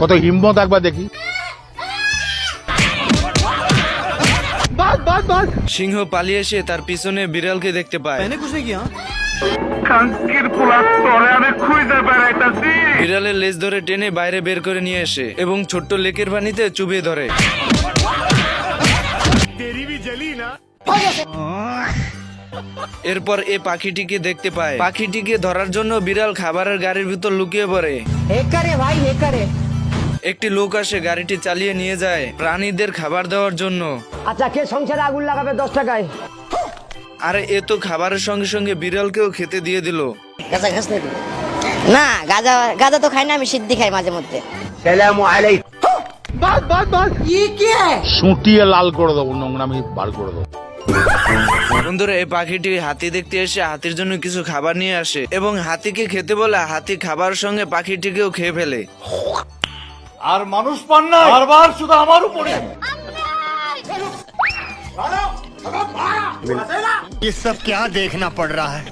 কত হিম্মত একবার দেখি। সিংহ পালিয়ে এসে তার পিছনে বিড়ালকে দেখতে পায়। বেড়াইতাছি। বিড়ালের লেজ ধরে টেনে বাইরে বের করে নিয়ে আসে এবং ছোট্ট লেকের পানিতে চুবিয়ে ধরে। এরপর এ পাখিটিকে দেখতে পায়। পাখিটিকে ধরার জন্য বিড়াল খাবারের গাড়ির ভিতর লুকিয়ে পড়ে। ভাই একটি লোক আসে গাড়িটি চালিয়ে নিয়ে যায় প্রাণীদের খাবার দেওয়ার জন্য। আচ্ছা কে সংসারে আগুন লাগাবে দশ টাকায়? আরে এ তো খাবারের সঙ্গে সঙ্গে বিড়ালকেও খেতে দিয়ে দিল। না গাজা গাজা তো খাই না আমি সিদ্ধি খাই মাঝে মধ্যে। সালামু আলাইকুম। বাস বাস বাস ই কে? শুটিয়ে লাল করে দেবো নোংরা আমি বার করে দেবো। বন্ধুরা এই পাখিটি হাতি দেখতে এসে হাতির জন্য কিছু খাবার নিয়ে আসে এবং হাতিকে খেতে বলে হাতি খাবার সঙ্গে পাখিটিকেও খেয়ে ফেলে আর মানুষ পান না বারবার শুধু আমার উপরে ये सब क्या देखना पड़ रहा है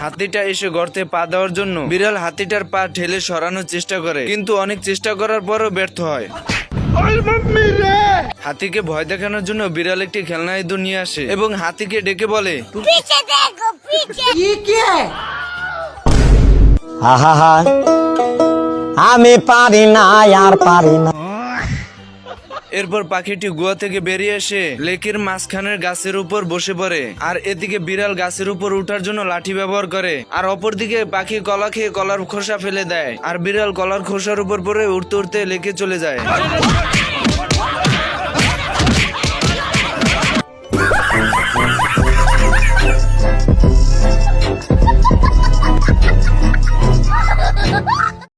হাতিটা এসে গর্তে পা দেওয়ার জন্য বিড়াল হাতিটার পা ঠেলে সরানোর চেষ্টা করে কিন্তু অনেক চেষ্টা করার পরও ব্যর্থ হয় হাতিকে ভয় দেখানোর জন্য বিড়াল একটি খেলনা ইঁদুর নিয়ে আসে এবং হাতিকে ডেকে বলে আমি পারি না আর পারি না। এরপর পাখিটি গুয়া থেকে বেরিয়ে এসে লেকের মাঝখানের গাছের উপর বসে পড়ে আর এদিকে বিড়াল গাছের উপর উঠার জন্য লাঠি ব্যবহার করে আর অপরদিকে পাখি কলা খেয়ে কলার খোসা ফেলে দেয় আর বিড়াল কলার খোসার উপর পরে উঠতে উঠতে লেকে চলে যায়। Thank you.